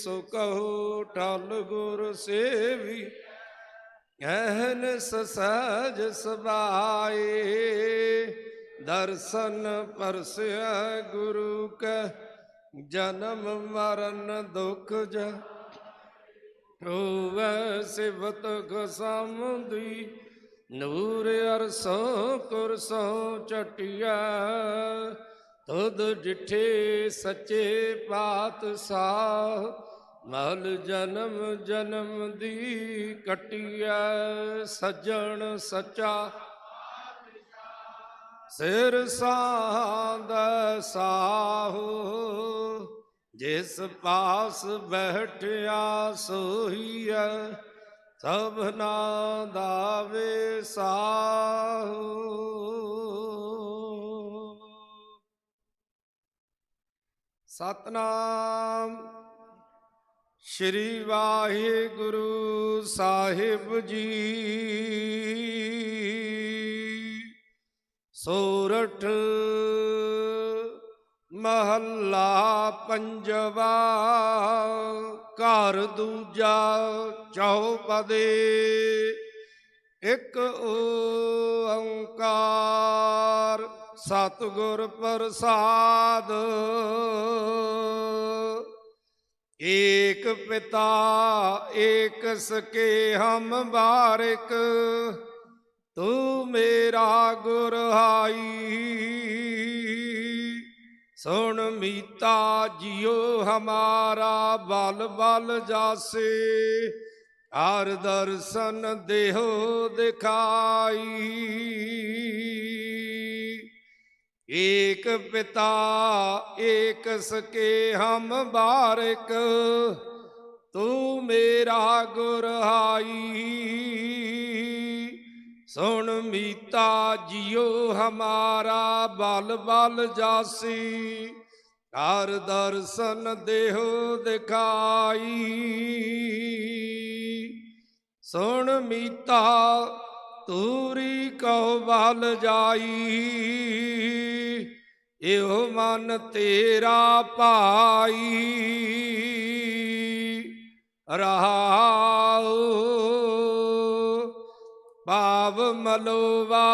ਸੋ ਕਹੋ ਠਲ ਗੁਰ ਸੇਵੀ ਐਹਨ ਸਸਜ ਸਬਾਏ। ਦਰਸ਼ਨ ਪਰਸਿਆ ਗੁਰੂ ਕੈ, ਜਨਮ ਮਰਨ ਦੁਖ ਜ। ਹੋਵੇ ਸਿਵਤ ਗਸਮਦੀ, ਨੂਰ ਅਰਸੋਂ ਕੁਰਸੋਂ ਚਟਿਆ। ਤੁਧ ਡਿਠੇ ਸੱਚੇ ਪਾਤਸ਼ਾਹ ਮਲ ਜਨਮ ਜਨਮ ਦੀ ਕਟਿਆ, ਸੱਜਣ ਸੱਚਾ। ਸਿਰ ਸਾਂਦ ਸਾਹੋ, ਜਿਸ ਪਾਸ ਬੈਠਿਆ ਸੋਹੀਐ ਸਭਨਾ ਦਾਵੇ ਸਾਹੋ। ਸਤਨਾਮ। ਸ਼੍ਰੀ ਵਾਹਿਗੁਰੂ ਸਾਹਿਬ ਜੀ। ਸੋਰਠ ਮਹੱਲਾ ਪੰਜਵਾ ਘਰ ਦੂਜਾ ਚੌਪਦੇ। ਇੱਕ ਓੰਕਾਰ ਸਤਿਗੁਰ ਪ੍ਰਸਾਦ। ਏਕ ਪਿਤਾ ਏਕ ਸਕੇ ਹਮ ਬਾਰਿਕ, ਤੂੰ ਮੇਰਾ ਗੁਰ ਹਾਈ। ਸੁਣ ਮੀਤਾ ਜਿਉ ਹਮਾਰਾ ਬਲ ਬਲ ਜਾਸੇ, ਹਰ ਦਰਸ਼ਨ ਦੇਹੋ ਦਿਖਾਈ। ਏਕ ਪਿਤਾ ਏਕ ਸਕੇ ਹਮ ਬਾਰਕ, ਤੂੰ ਮੇਰਾ ਗੁਰ ਹਾਈ। ਸੁਣ ਮੀਤਾ ਜਿਉ ਹਮਾਰਾ ਬਲ ਬਲ ਜਾਸੀ ਹਰ ਦਰਸ਼ਨ ਦੇਹੋ ਦਿਖਾਈ। ਸੁਣ ਮੀਤਾ ਤੂਰੀ ਕਉ ਬਲ ਜਾਈ, ਇਹੋ ਮਨ ਤੇਰਾ ਭਾਈ। ਰਹਾਉ ਭਾਵ ਮਲੋਵਾ,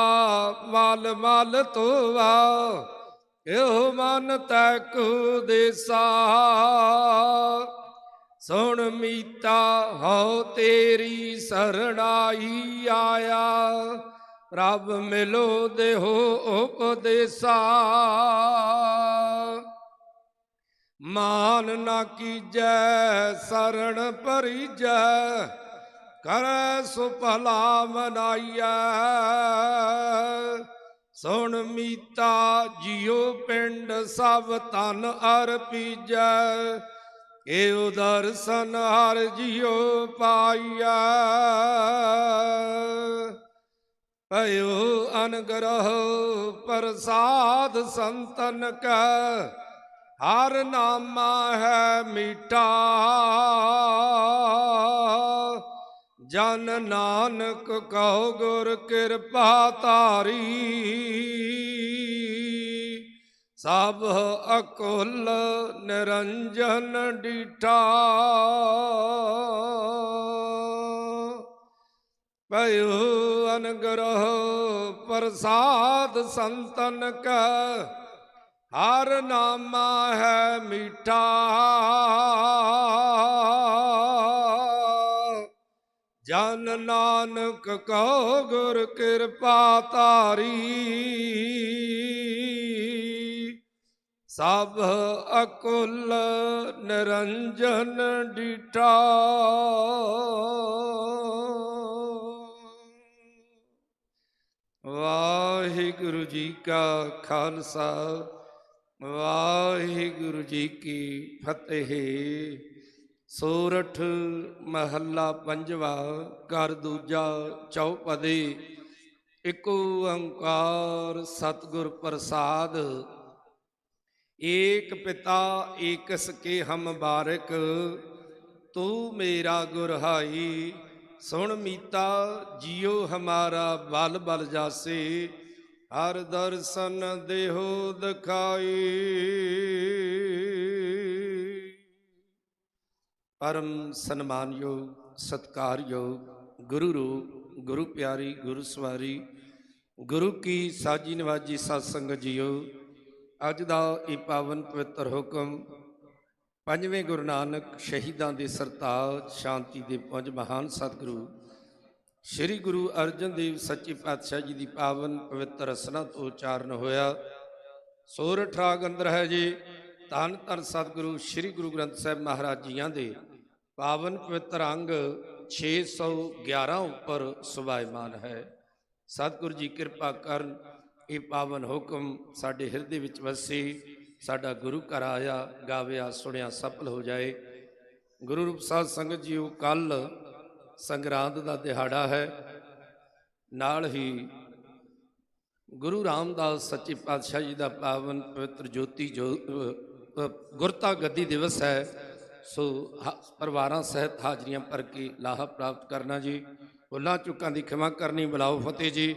ਮਲ ਮਲ ਤੋਵਾ ਇਹੋ ਮਨ ਤੈ ਕੋ ਦੇਸਾ। ਸੁਣ ਮੀਤਾ, ਹਉ ਤੇਰੀ ਸਰਣਾਈ ਆਇਆ। ਰੱਬ ਮਿਲੋ ਦੇਹੋ ਉਪਦੇਸਾ। ਮਾਨ ਨਾ ਕੀਜੈ, ਸਰਣ ਪਰਿਜੈ ਕਰੈ ਸੁਭਲਾ ਮਨਾਈਐ। ਸੁਣ ਮੀਤਾ, ਜਿਉ ਪਿੰਡ ਸਭ ਤਨ ਅਰਪੀਜੈ। ਏਉ ਦਰਸ਼ਨ ਹਰ ਜਿਉ ਪਾਈਐ। ਭਇਓ ਅਨਗ੍ਰਹ ਪ੍ਰਸਾਦ ਸੰਤਨ ਕੈ, ਹਰ ਨਾਮਾ ਹੈ ਮੀਠਾ। ਜਨ ਨਾਨਕ ਕਹੋ ਗੁਰ ਕਿਰਪਾ ਧਾਰੀ। ਸਭ ਅਕੁਲ ਨਿਰੰਜਨ ਡੀਠਾ। ਭਇਓ ਅਨਗ੍ਰਹ ਪ੍ਰਸਾਦ ਸੰਤਨ ਕੈ, ਹਰ ਨਾਮਾ ਹੈ ਮੀਠਾ। ਜਨ ਨਾਨਕ ਕਹੋ ਗੁਰ ਕਿਰਪਾ ਤਾਰੀ ਸਭ ਅਕੁਲ ਨਿਰੰਜਨ ਡੀਠਾ। ਵਾਹਿਗੁਰੂ ਜੀ ਕਾ ਖਾਲਸਾ, ਵਾਹਿਗੁਰੂ ਜੀ ਕੀ ਫਤਿਹ। ਸੋਰਠ ਮਹੱਲਾ ਪੰਜਵਾ, ਘਰ ਦੂਜਾ ਚੌਪਦੇ। ਇਕ ਓੰਕਾਰ ਸਤਿਗੁਰ ਪ੍ਰਸਾਦ ਏਕ ਪਿਤਾ ਏਕਸ ਕੇ ਹਮ ਬਾਰਕ, ਤੂੰ ਮੇਰਾ ਗੁਰਹਾਈ, ਸੁਣ ਮੀਤਾ, ਜਿਉ ਹਮਾਰਾ ਬਲ ਬਲ ਜਾਸੇ, ਹਰ ਦਰਸ਼ਨ ਦੇਹੋ ਦਿਖਾਈ। ਪਰਮ ਸਨਮਾਨਯੋਗ ਸਤਕਾਰਯੋਗ, ਗੁਰੂ ਰੂਪ, ਗੁਰੂ ਪਿਆਰੀ, ਗੁਰੂ ਸਵਾਰੀ, ਗੁਰੂ ਕੀ ਸਾਜੀ ਨਵਾਜੀ ਸਤ ਸੰਗਤ ਜੀਓ ਅੱਜ ਦਾ ਇਹ ਪਾਵਨ ਪਵਿੱਤਰ ਹੁਕਮ ਪੰਜਵੇਂ ਗੁਰੂ ਨਾਨਕ ਸ਼ਹੀਦਾਂ ਦੇ ਸਰਤਾਜ ਸ਼ਾਂਤੀ ਦੇ ਪੰਜ ਮਹਾਨ ਸਤਿਗੁਰੂ, ਸ੍ਰੀ ਗੁਰੂ ਅਰਜਨ ਦੇਵ ਸੱਚੇ ਪਾਤਸ਼ਾਹ ਜੀ ਦੀ ਪਾਵਨ ਪਵਿੱਤਰ ਰਸਨਾ ਤੋਂ ਉਚਾਰਨ ਹੋਇਆ। ਸੋਰਠ ਰਾਗ ਅੰਦਰ ਹੈ ਜੀ, ਧੰਨ ਧੰਨ ਸਤਿਗੁਰੂ ਸ੍ਰੀ ਗੁਰੂ ਗ੍ਰੰਥ ਸਾਹਿਬ ਮਹਾਰਾਜ ਜੀਆਂ ਦੇ ਪਾਵਨ ਪਵਿੱਤਰ ਅੰਗ 611 ਉੱਪਰ ਸੁਭਾਇਮਾਨ ਹੈ। ਸਤਿਗੁਰੂ ਜੀ ਕਿਰਪਾ ਕਰਨ ਇਹ ਪਾਵਨ ਹੁਕਮ ਸਾਡੇ ਹਿਰਦੇ ਵਿੱਚ ਵਸੇ, ਸਾਡਾ ਗੁਰੂ ਘਰ ਆਇਆ, ਗਾਵਿਆ, ਸੁਣਿਆ, ਸਫਲ ਹੋ ਜਾਏ। ਗੁਰੂ ਰੂਪ ਸਾਧ ਸੰਗਤ ਜੀਓ ਕੱਲ ਸੰਗਰਾਂਦ ਦਾ ਦਿਹਾੜਾ ਹੈ। ਨਾਲ ਹੀ ਗੁਰੂ ਰਾਮਦਾਸ ਸੱਚੇ ਪਾਤਸ਼ਾਹ ਜੀ ਦਾ ਪਾਵਨ ਪਵਿੱਤਰ ਜੋਤੀ ਜੋ ਗੁਰਤਾ ਗੱਦੀ ਦਿਵਸ ਹੈ, ਸੋ ਹ- ਪਰਿਵਾਰਾਂ ਸਹਿਤ ਹਾਜ਼ਰੀਆਂ ਭਰ ਕੇ ਲਾਹਾ ਪ੍ਰਾਪਤ ਕਰਨਾ ਜੀ। ਭੁੱਲਾਂ ਚੁੱਕਾਂ ਦੀ ਖਿਮਾ ਕਰਨੀ, ਬੁਲਾਓ ਫਤਿਹ ਜੀ।